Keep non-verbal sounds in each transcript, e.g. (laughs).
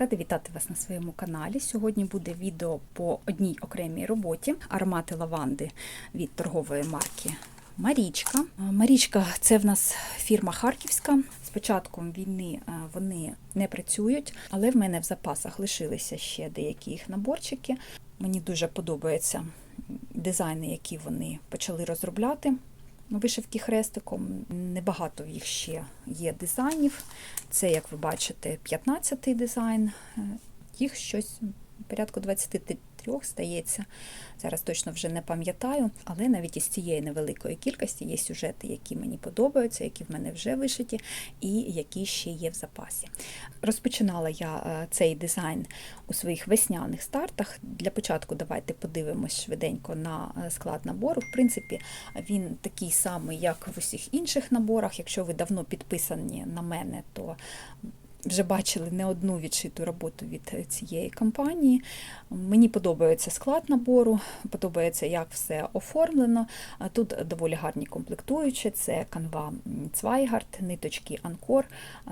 Рада вітати вас на своєму каналі. Сьогодні буде відео по одній окремій роботі аромати лаванди від торгової марки Марічка. Марічка це в нас фірма Харківська. З початком війни е, вони не працюють, але в мене в запасах лишилися ще деякі їх наборчики. Мені дуже подобаються дизайни, які вони почали розробляти. Вишивки хрестиком. Небагато їх ще є дизайнів. Це, як ви бачите, 15-й дизайн. Е, Їх щось порядку 23 стається. Зараз точно вже не пам'ятаю, але навіть із цієї невеликої кількості є сюжети, які мені подобаються, які в мене вже вишиті, і які ще є в запасі. Розпочинала я е, цей дизайн у своїх весняних стартах. Для початку давайте подивимось швиденько на е, склад набору. В принципі, він такий самий, як в усіх інших наборах. Якщо ви давно підписані на мене, то вже бачили не одну відшиту роботу від цієї компанії. Мені подобається склад набору, подобається, як все оформлено. Тут доволі гарні комплектуючі: це канва Цвайгард, ниточки Анкор,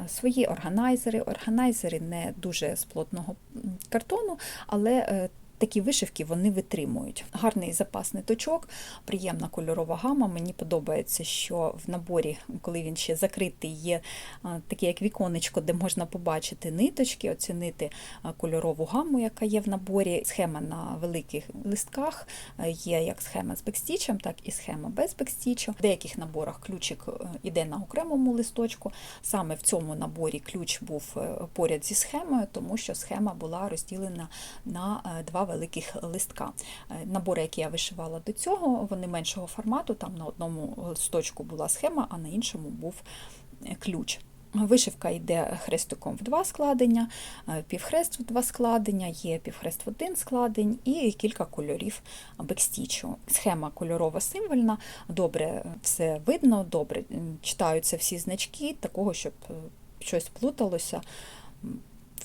свої органайзери. Органайзери не дуже з плотного картону, але е, Такі вишивки вони витримують. Гарний запас ниточок, приємна кольорова гама. Мені подобається, що в наборі, коли він ще закритий, є таке як віконечко, де можна побачити ниточки, оцінити кольорову гаму, яка є в наборі. Схема на великих листках є як схема з бекстічем, так і схема без бекстічу. В деяких наборах ключик е, іде на окремому листочку. Саме в цьому наборі ключ був е, поряд зі схемою, тому що схема була розділена на е, два великих листка. Е, Набори, які я вишивала до цього, вони меншого формату. Там на одному листочку була схема, а на іншому був е, ключ. Вишивка йде хрестиком в два складення, е, півхрест в два складення, є півхрест в один складень і кілька кольорів бекстічу. Схема кольорова символьна, добре все видно, добре читаються всі значки, такого, щоб щось плуталося.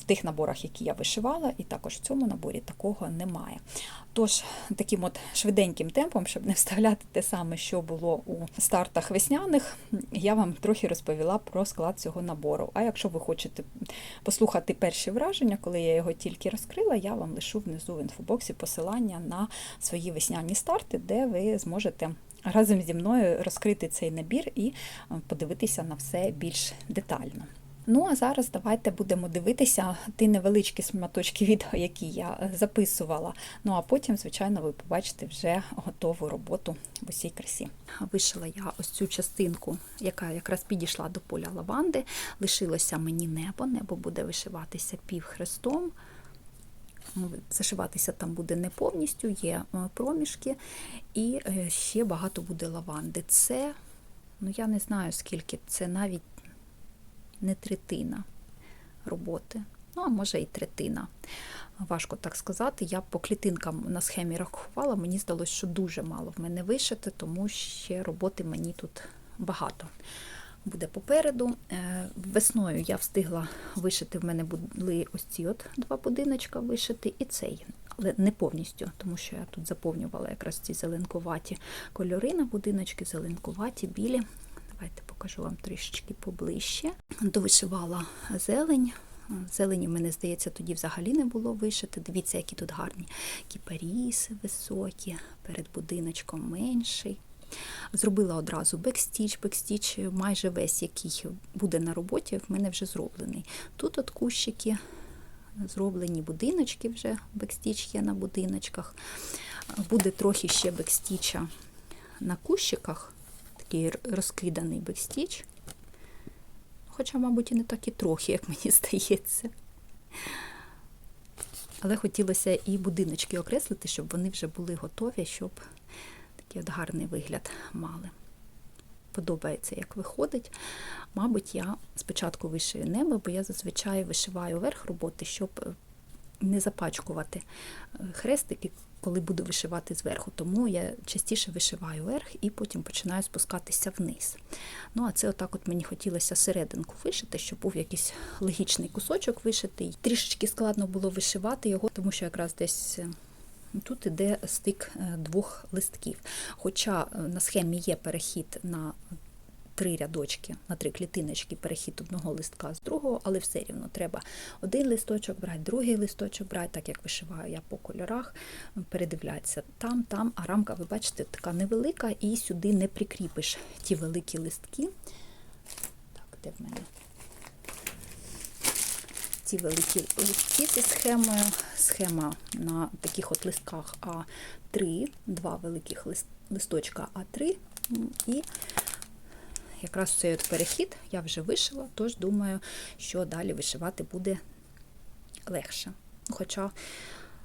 В тих наборах, які я вишивала, і також в цьому наборі такого немає. Тож, таким от швиденьким темпом, щоб не вставляти те саме, що було у стартах весняних, я вам трохи розповіла про склад цього набору. А якщо ви хочете послухати перші враження, коли я його тільки розкрила, я вам лишу внизу в інфобоксі посилання на свої весняні старти, де ви зможете разом зі мною розкрити цей набір і е, подивитися на все більш детально. Ну а зараз давайте будемо дивитися ті невеличкі шматочки відео, які я е, записувала. Ну а потім, звичайно, ви побачите вже готову роботу в усій красі. Вишила я ось цю частинку, яка якраз підійшла до поля лаванди. Лишилося мені небо. Небо буде вишиватися півхрестом. Ну, Зашиватися там буде не повністю, є е, проміжки, і е, ще багато буде лаванди. Це, ну я не знаю скільки, це навіть не третина роботи, ну а може і третина. Важко так сказати. Я по клітинкам на схемі рахувала, мені здалося, що дуже мало в мене вишити, тому ще роботи мені тут багато. Буде попереду. Е, Весною я встигла вишити, в мене були ось ці от два будиночка вишити, і цей, але не повністю, тому що я тут заповнювала якраз ці зеленкуваті кольори на будиночки, зеленкуваті, білі. Давайте покажу вам трішечки поближче. Довишивала зелень. Зелені, мене здається, тоді взагалі не було вишити. Дивіться, які тут гарні кіпаріси високі, перед будиночком менший. Зробила одразу бекстіч, бекстіч майже весь, який буде на роботі, в мене вже зроблений. Тут от кущики, зроблені будиночки вже, бекстіч є на будиночках. Буде трохи ще бекстіча на кущиках, такий розкиданий бекстіч. Хоча, мабуть, і не так і трохи, як мені (laughs) здається. Але хотілося і будиночки окреслити, щоб вони вже були готові, щоб такий от гарний вигляд мали. Подобається, як виходить. Мабуть, я спочатку вишию небо, бо я зазвичай вишиваю верх роботи, щоб е, не запачкувати е, хрестики, коли буду вишивати зверху. Тому я частіше вишиваю верх і потім починаю спускатися вниз. Ну, а це отак от мені хотілося серединку вишити, щоб був якийсь логічний кусочок вишитий. Трішечки складно було вишивати його, тому що якраз десь. е, Тут іде стик е, двох листків. Хоча е, на схемі є перехід на три рядочки, на три клітиночки перехід одного листка з другого, але все рівно треба один листочок брати, другий листочок брати, так як вишиваю я по кольорах, передивлятися там, там, а рамка, ви бачите, така невелика, і сюди не прикріпиш ті великі листки. Так, де в мене? Ці великі листки зі схемою. Схема на таких от листках А3, два великих лист, листочка А3. І якраз цей от перехід я вже вишила, тож думаю, що далі вишивати буде легше. Хоча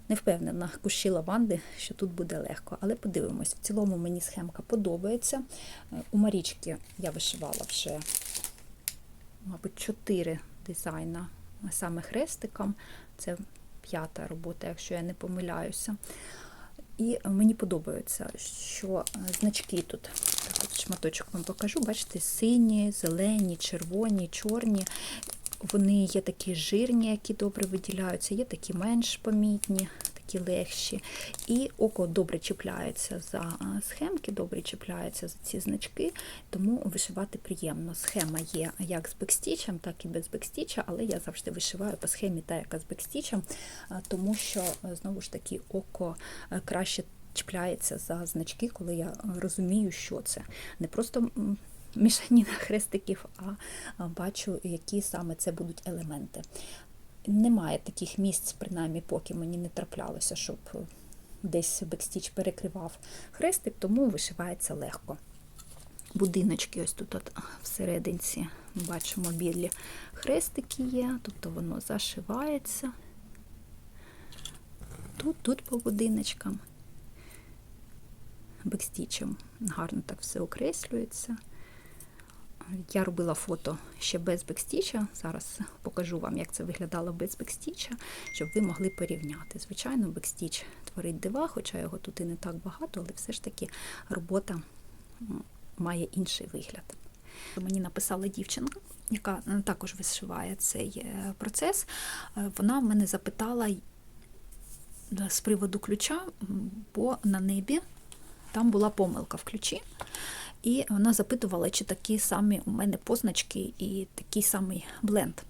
не впевнена, кущі лаванди, що тут буде легко. Але подивимось, в цілому мені схемка подобається. У Марічки я вишивала вже, мабуть, 4 дизайна саме хрестиком. Це п'ята робота, якщо я не помиляюся. І мені подобається, що значки тут, так от шматочок вам покажу, бачите, сині, зелені, червоні, чорні. Вони є такі жирні, які добре виділяються, є такі менш помітні, такі легші. І око добре чіпляється за схемки, добре чіпляється за ці значки, тому вишивати приємно. Схема є як з бекстічем, так і без бекстіча, але я завжди вишиваю по схемі та яка з бекстічем, тому що, знову ж таки, око краще чіпляється за значки, коли я розумію, що це. Не просто мішаніна хрестиків, а бачу, які саме це будуть елементи. Немає таких місць, принаймні, поки мені не траплялося, щоб десь бекстіч перекривав хрестик, тому вишивається легко. Будиночки, ось тут от всерединці ми бачимо білі хрестики є, тобто воно зашивається. Тут, тут по будиночкам, бекстічем гарно так все окреслюється. Я робила фото ще без бекстіча. Зараз покажу вам, як це виглядало без бекстіча, щоб ви могли порівняти. Звичайно, бекстіч творить дива, хоча його тут і не так багато, але все ж таки робота має інший вигляд. Мені написала дівчинка, яка також вишиває цей процес. Вона в мене запитала з приводу ключа, бо на небі там була помилка в ключі. І вона запитувала, чи такі самі у мене позначки і такий самий бленд.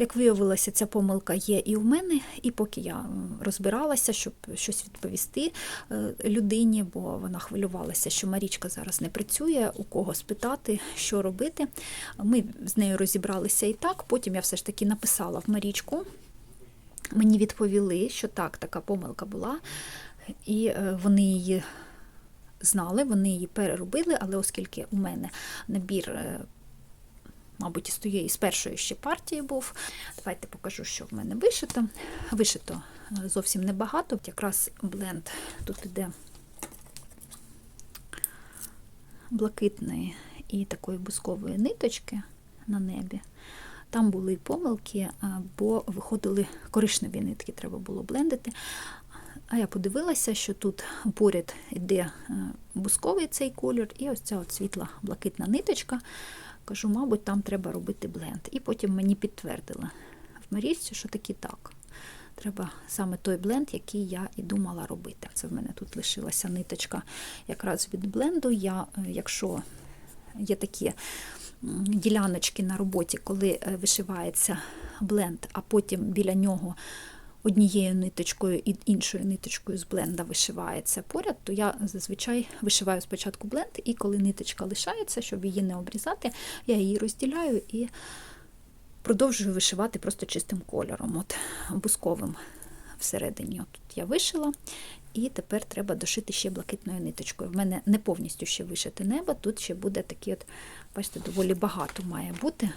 Як виявилося, ця помилка є і у мене, і поки я розбиралася, щоб щось відповісти людині, бо вона хвилювалася, що Марічка зараз не працює, у кого спитати, що робити. Ми з нею розібралися і так. Потім я все ж таки написала в Марічку. Мені відповіли, що так, така помилка була, і вони її знали, вони її переробили, але оскільки у мене набір, мабуть, із тієї з першої ще партії був, давайте покажу, що в мене вишито. Вишито зовсім небагато, якраз бленд тут іде блакитної і такої бускової ниточки на небі. Там були помилки, бо виходили коричневі нитки, треба було блендити. А я подивилася, що тут поряд йде бусковий цей колір, і ось ця от світла блакитна ниточка. Кажу, мабуть, там треба робити бленд. І потім мені підтвердили в Марічці, що таки так. Треба саме той бленд, який я і думала робити. Це в мене тут лишилася ниточка якраз від бленду. Я, Якщо є такі діляночки на роботі, коли вишивається бленд, а потім біля нього однією ниточкою і іншою ниточкою з бленда вишивається поряд, то я зазвичай вишиваю спочатку бленд, і коли ниточка лишається, щоб її не обрізати, я її розділяю і продовжую вишивати просто чистим кольором, от бусковим всередині. От тут я вишила. І тепер треба дошити ще блакитною ниточкою. В мене не повністю ще вишити небо, тут ще буде такий, от, бачите, доволі багато має бути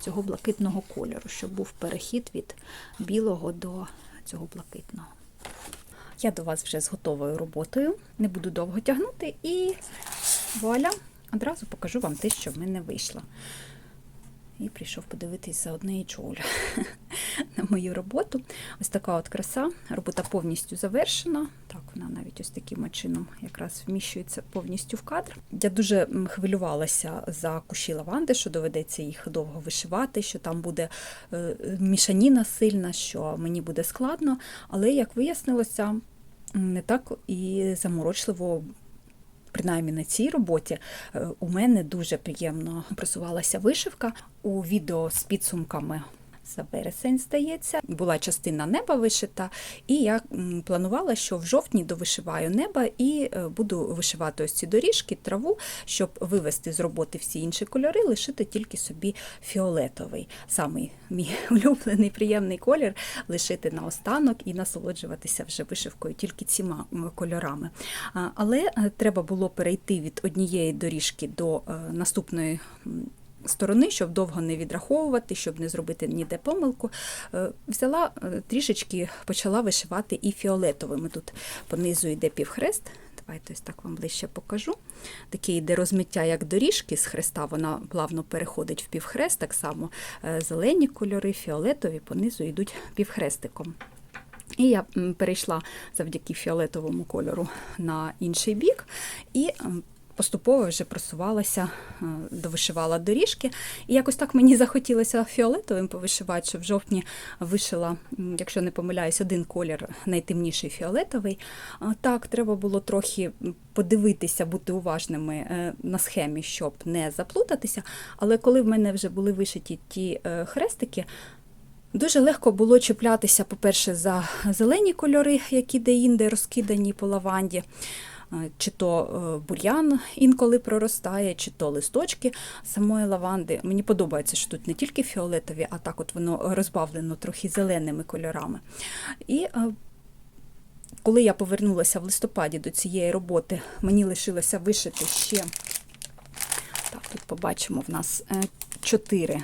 цього блакитного кольору, щоб був перехід від білого до цього блакитного. Я до вас вже з готовою роботою, не буду довго тягнути, і вуаля, одразу покажу вам те, що в мене вийшло. І прийшов подивитись за одне і чоля (laughs) на мою роботу. Ось така от краса. Робота повністю завершена. Так, вона навіть ось таким чином якраз вміщується повністю в кадр. Я дуже хвилювалася за кущі лаванди, що доведеться їх довго вишивати, що там буде мішаніна сильна, що мені буде складно. Але, як вияснилося, не так і заморочливо принаймні на цій роботі, е, у мене дуже приємно просувалася вишивка у відео з підсумками. За вересень, здається, була частина неба вишита, і я планувала, що в жовтні довишиваю неба і е, буду вишивати ось ці доріжки, траву, щоб вивести з роботи всі інші кольори, лишити тільки собі фіолетовий, самий мій (laughs) улюблений приємний колір, лишити на останок і насолоджуватися вже вишивкою тільки цими кольорами. Але е, треба було перейти від однієї доріжки до е, наступної. Сторони, щоб довго не відраховувати, щоб не зробити ніде помилку. Е, Взяла е, трішечки, почала вишивати і фіолетовими. Тут понизу йде півхрест. Давайте ось так вам ближче покажу. Таке йде розмиття, як доріжки з хреста, вона плавно переходить в півхрест, так само е, зелені кольори, фіолетові, понизу йдуть півхрестиком. І я перейшла завдяки фіолетовому кольору на інший бік і поступово вже просувалася, е, довишивала доріжки. І якось так мені захотілося фіолетовим повишивати, що в жовтні вишила, якщо не помиляюсь, один колір найтемніший фіолетовий. Так, треба було трохи подивитися, бути уважними е, на схемі, щоб не заплутатися. Але коли в мене вже були вишиті ті е, хрестики, Дуже легко було чіплятися, по-перше, за зелені кольори, які де-інде розкидані по лаванді, чи то е, бур'ян інколи проростає, чи то листочки самої лаванди. Мені подобається, що тут не тільки фіолетові, а так от воно розбавлено трохи зеленими кольорами. І е, коли я повернулася в листопаді до цієї роботи, мені лишилося вишити ще, так, тут побачимо, в нас е, чотири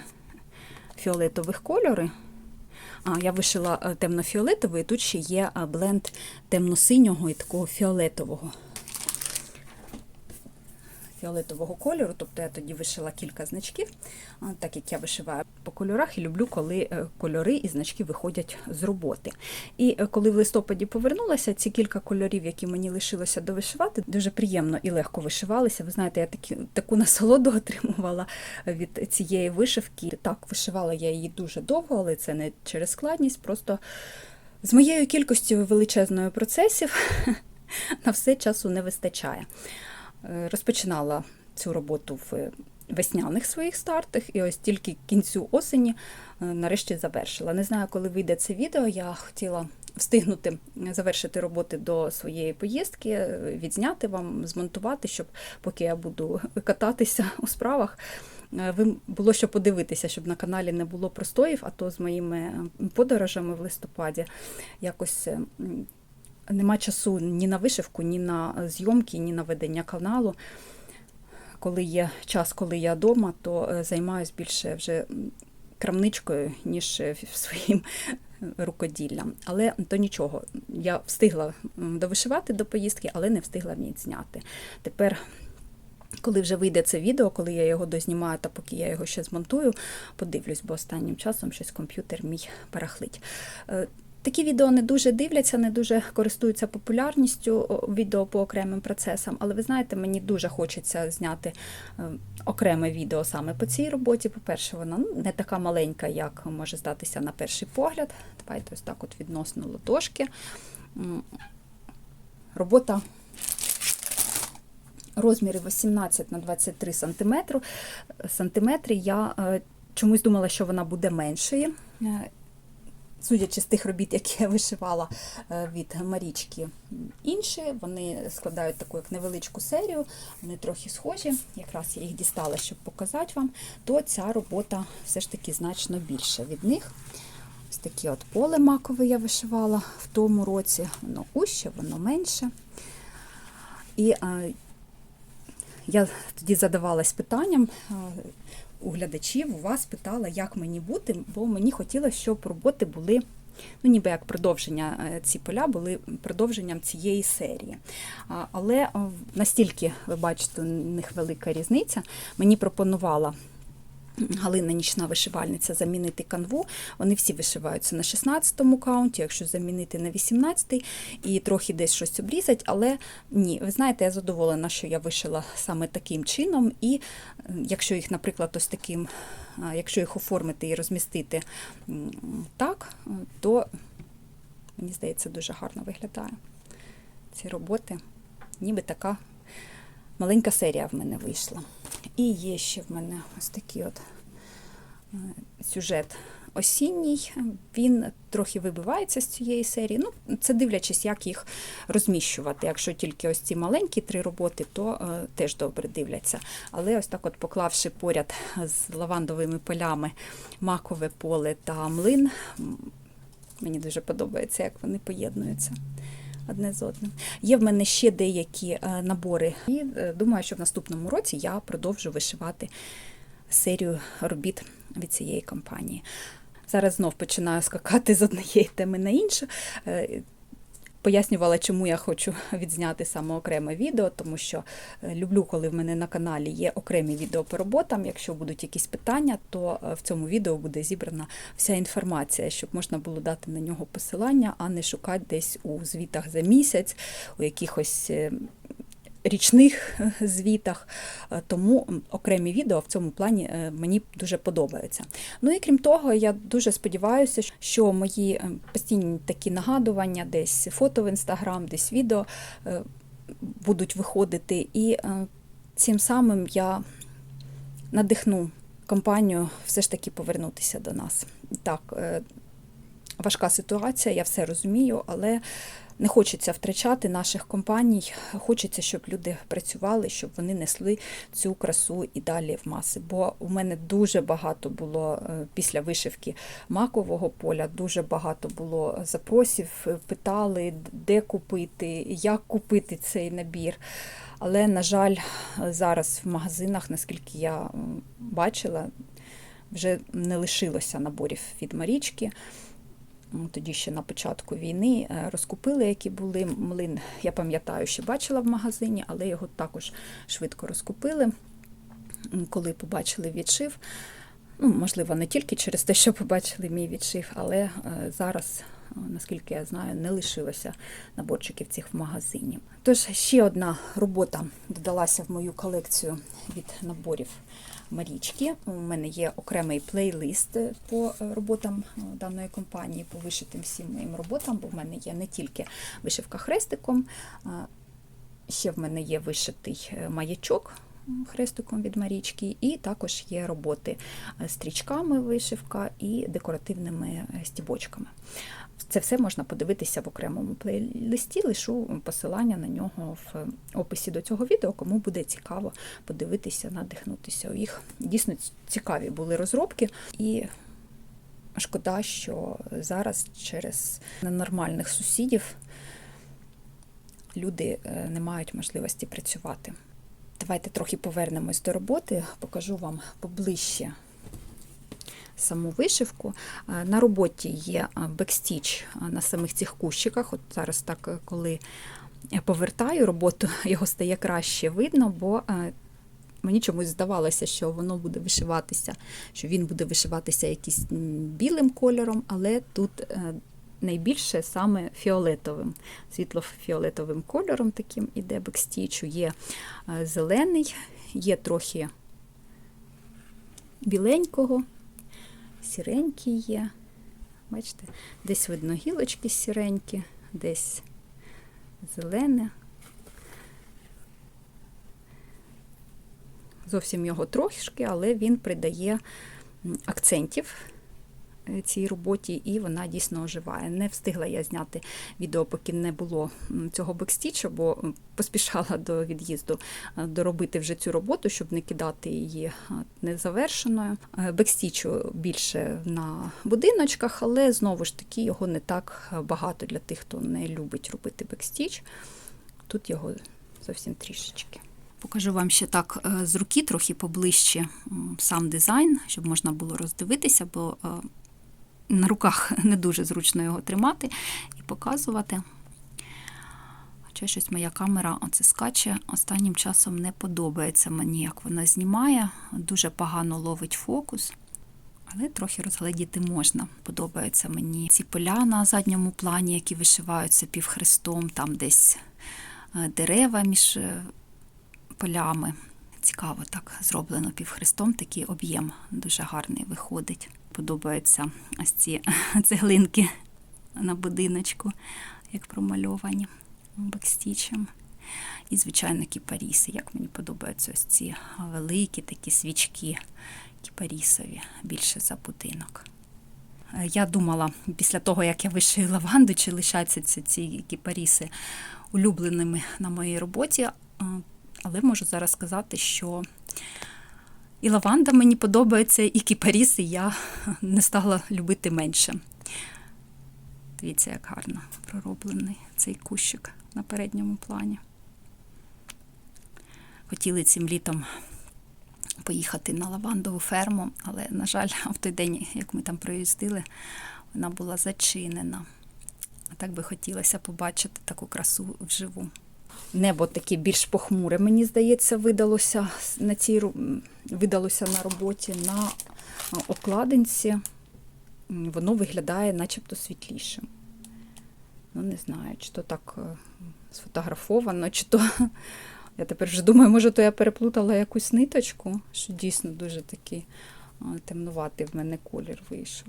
фіолетових кольори. А, Я вишила е, темно-фіолетовий, і тут ще є е, бленд темно-синього і такого фіолетового. Фіолетового кольору, тобто я тоді вишила кілька значків, так як я вишиваю по кольорах і люблю, коли е, кольори і значки виходять з роботи. І е, коли в листопаді повернулася, ці кілька кольорів, які мені лишилося довишивати, дуже приємно і легко вишивалися. Ви знаєте, я такі, таку насолоду (laughs) отримувала від цієї вишивки. Так, вишивала я її дуже довго, але це не через складність, просто з моєю кількістю величезною процесів (laughs) на все часу не вистачає. Е, Розпочинала цю роботу в весняних своїх стартах, і ось тільки кінцю осені е, нарешті завершила. Не знаю, коли вийде це відео, я хотіла встигнути завершити роботи до своєї поїздки, е, відзняти вам, змонтувати, щоб поки я буду кататися (laughs) у справах. Ви було що подивитися, щоб на каналі не було простоїв, а то з моїми подорожами в листопаді якось е, м, нема часу ні на вишивку, ні на зйомки, ні на ведення каналу. Коли є час, коли я вдома, то е, займаюся більше вже крамничкою, ніж е, (laughs) своїм е, рукоділлям. Але то нічого. Я встигла довишивати до поїздки, але не встигла зняти. Тепер. Коли вже вийде це відео, коли я його дознімаю, та поки я його ще змонтую, подивлюсь, бо останнім часом щось комп'ютер мій барахлить. Е, Такі відео не дуже дивляться, не дуже користуються популярністю відео по окремим процесам, але ви знаєте, мені дуже хочеться зняти е, окреме відео саме по цій роботі. По-перше, вона ну, не така маленька, як може здатися на перший погляд. Давайте ось так от відносно ладошки. Робота розміри 18 на 23 сантиметру. сантиметри. Я е, чомусь думала, що вона буде меншою. Судячи з тих робіт, які я вишивала е, від Марічки інші, вони складають таку як невеличку серію, вони трохи схожі, якраз я їх дістала, щоб показати вам, то ця робота все ж таки значно більша від них. Ось таке от поле макове я вишивала в тому році, воно уще, воно менше. І е, я тоді задавалась питанням е, у глядачів, у вас питала, як мені бути, бо мені хотілося, щоб роботи були. Ну, ніби як продовження е, ці поля були продовженням цієї серії. Але е, настільки, ви бачите, у них велика різниця. Мені пропонувала Галина нічна вишивальниця замінити канву. Вони всі вишиваються на 16-му каунті, якщо замінити на 18-й і трохи десь щось обрізать, але ні, ви знаєте, я задоволена, що я вишила саме таким чином, і е, якщо їх, наприклад, ось таким, якщо їх оформити і розмістити так, е, то мені здається, дуже гарно виглядає ці роботи. Ніби така маленька серія в мене вийшла. І є ще в мене ось такий от е, сюжет осінній. Він трохи вибивається з цієї серії. Ну, це дивлячись, як їх розміщувати. Якщо тільки ось ці маленькі три роботи, то е, теж добре дивляться. Але ось так, от поклавши поряд з лавандовими полями макове поле та млин, мені дуже подобається, як вони поєднуються. Одне з одним. Є в мене ще деякі е, набори, і е, думаю, що в наступному році я продовжу вишивати серію робіт від цієї компанії. Зараз знов починаю скакати з однієї теми на іншу. Пояснювала, чому я хочу (laughs) відзняти саме окреме відео, тому що е, люблю, коли в мене на каналі є окремі відео по роботам. Якщо будуть якісь питання, то е, в цьому відео буде зібрана вся інформація, щоб можна було дати на нього посилання, а не шукати десь у звітах за місяць, у якихось е, річних е, звітах. Е, Тому окремі відео в цьому плані е, мені дуже подобаються. Ну і крім того, я дуже сподіваюся, що мої постійні такі нагадування, десь фото в інстаграм, десь відео будуть виходити. І цим самим я надихну компанію все ж таки повернутися до нас. Так, важка ситуація, я все розумію, але не хочеться втрачати наших компаній. Хочеться, щоб люди працювали, щоб вони несли цю красу і далі в маси. Бо у мене дуже багато було е, після вишивки макового поля, дуже багато було запросів, питали, де купити, як купити цей набір. Але, на жаль, зараз в магазинах, наскільки я бачила, вже не лишилося наборів від Марічки. Тоді ще на початку війни е, розкупили, які були. Млин, я пам'ятаю, ще бачила в магазині, але його також швидко розкупили, коли побачили відшив. Ну, можливо, не тільки через те, що побачили мій відшив, але е, зараз, е, наскільки я знаю, не лишилося наборчиків цих в магазині. Тож ще одна робота додалася в мою колекцію від наборів Марічки. У мене є окремий плейлист по е, роботам е, даної компанії, по вишитим всім моїм роботам, бо в мене є не тільки вишивка хрестиком, ще в мене є вишитий е, маячок хрестиком від Марічки, і також є роботи стрічками вишивка і декоративними стібочками. Це все можна подивитися в окремому плейлисті, лишу посилання на нього в описі до цього відео, кому буде цікаво подивитися, надихнутися. У їх дійсно цікаві були розробки. І шкода, що зараз через ненормальних сусідів люди е, не мають можливості працювати. Давайте трохи повернемось до роботи, покажу вам поближче саму вишивку. Е, На роботі є е, бекстіч е, на самих цих кущиках. От зараз так, коли повертаю роботу, (laughs) його стає краще видно, бо мені чомусь здавалося, що воно буде вишиватися, що він буде вишиватися якийсь білим кольором, але тут найбільше саме фіолетовим, світло-фіолетовим кольором таким іде бекстічу. Є зелений, є трохи біленького, сіренький є. Бачите, десь видно гілочки сіренькі, десь зелене. Зовсім його трошки, але він придає акцентів цій роботі, і вона дійсно оживає. Не встигла я зняти відео, поки не було цього бекстічу, бо поспішала до від'їзду е, доробити вже цю роботу, щоб не кидати її е, незавершеною. Е, Бекстічу більше на будиночках, але знову ж таки його не так багато для тих, хто не любить робити бекстіч. Тут його зовсім трішечки. Покажу вам ще так е, з руки, трохи поближче сам дизайн, щоб можна було роздивитися, бо е, на руках (laughs) не дуже зручно його тримати і показувати. Хоча щось моя камера оце скаче. Останнім часом не подобається мені, як вона знімає. Дуже погано ловить фокус. Але трохи розгледіти можна. Подобаються мені ці поля на задньому плані, які вишиваються півхрестом, там десь е, дерева між е, полями. Цікаво так зроблено півхрестом, такий об'єм дуже гарний виходить. Подобаються ось ці (laughs) цеглинки на будиночку, як промальовані бекстічем. І, звичайно, кіпаріси. Як мені подобаються ось ці великі такі свічки кіпарісові, більше за будинок. Я думала, після того, як я вишию лаванду, чи лишаться ці, кіпаріси улюбленими на моїй роботі. Але можу зараз сказати, що і лаванда мені подобається, і кіпаріси я не стала любити менше. Дивіться, як гарно пророблений цей кущик на передньому плані. Хотіли цим літом поїхати на лавандову ферму, але, на жаль, (laughs) в той день, як ми там проїздили, вона була зачинена. А так би хотілося побачити таку красу вживу. Небо таке більш похмуре, мені здається, видалося на цій видалося на роботі на обкладинці. Воно виглядає начебто світлішим. Ну, не знаю, чи то так е, сфотографовано, чи то. (laughs) Я тепер вже думаю, може, то я переплутала якусь ниточку, що дійсно дуже такий темнуватий в мене колір вийшов.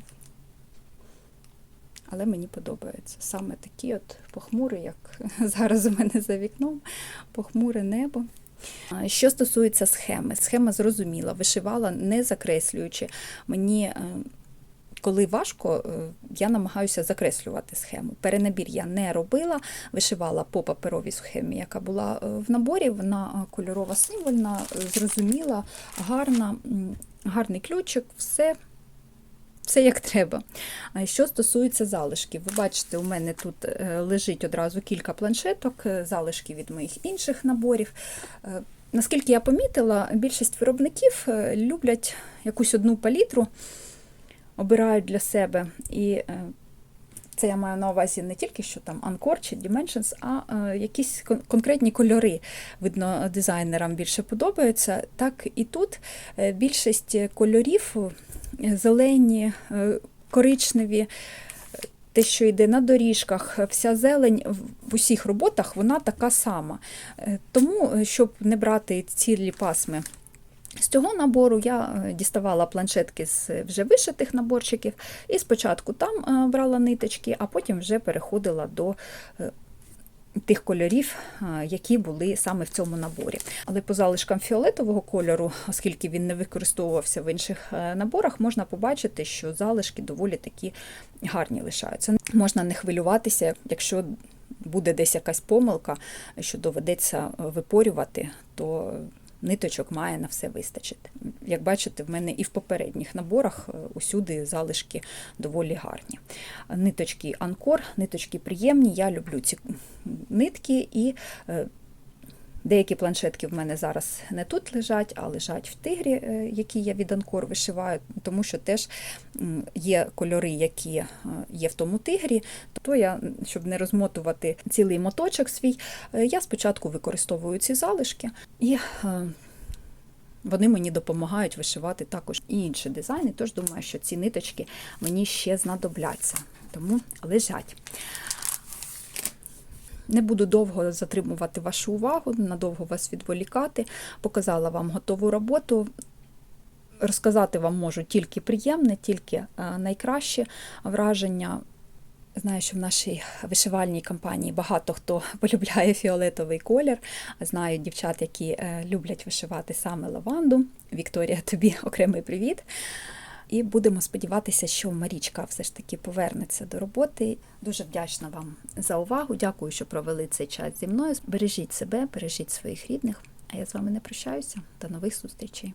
Але мені подобається. Саме такі от похмури, як (laughs) зараз у мене за вікном, похмуре небо. Що стосується схеми, схема зрозуміла, вишивала не закреслюючи. Мені, е, коли важко, е, я намагаюся закреслювати схему. Перенабір я не робила, вишивала по паперовій схемі, яка була е, в наборі. Вона кольорова символьна, зрозуміла, гарна, гарний ключик, все. Все як треба. А Що стосується залишків, ви бачите, у мене тут е, лежить одразу кілька планшеток, е, залишки від моїх інших наборів. Е, Наскільки я помітила, більшість виробників люблять якусь одну палітру, обирають для себе. І це я маю на увазі не тільки що там Анкор чи Dimensions, а е, якісь кон- конкретні кольори, видно, дизайнерам більше подобаються. Так і тут е, більшість кольорів е, зелені, е, коричневі. Те, що йде на доріжках, вся зелень в- усіх роботах, вона така сама. Тому, щоб не брати цілі пасми з цього набору, я е, діставала планшетки з вже вишитих наборчиків, і спочатку там е, брала ниточки, а потім вже переходила до е, тих кольорів, е, які були саме в цьому наборі. Але по залишкам фіолетового кольору, оскільки він не використовувався в інших е, наборах, можна побачити, що залишки доволі такі гарні лишаються. Можна не хвилюватися, якщо буде десь якась помилка, що доведеться е, випорювати, то ниточок має на все вистачити. Як бачите, в мене і в попередніх наборах е, усюди залишки доволі гарні. Ниточки Анкор, ниточки приємні. Я люблю ці нитки і. Деякі планшетки в мене зараз не тут лежать, а лежать в тигрі, е, які я від Анкор вишиваю, тому що теж є кольори, які е, є в тому тигрі. То я, щоб не розмотувати цілий моточок свій, е, я спочатку використовую ці залишки і вони мені допомагають вишивати також і інші дизайни. Тож думаю, що ці ниточки мені ще знадобляться, тому лежать. Не буду довго затримувати вашу увагу, надовго вас відволікати. Показала вам готову роботу. Розказати вам можу тільки приємне, тільки е, найкраще враження. Знаю, що в нашій вишивальній компанії багато хто (laughs) полюбляє фіолетовий колір. Знаю дівчат, які е, люблять вишивати саме лаванду. Вікторія, тобі (laughs) окремий привіт. І будемо сподіватися, що Марічка все ж таки повернеться до роботи. Дуже вдячна вам за увагу. Дякую, що провели цей час зі мною. Бережіть себе, бережіть своїх рідних. А я з вами не прощаюся. До нових зустрічей.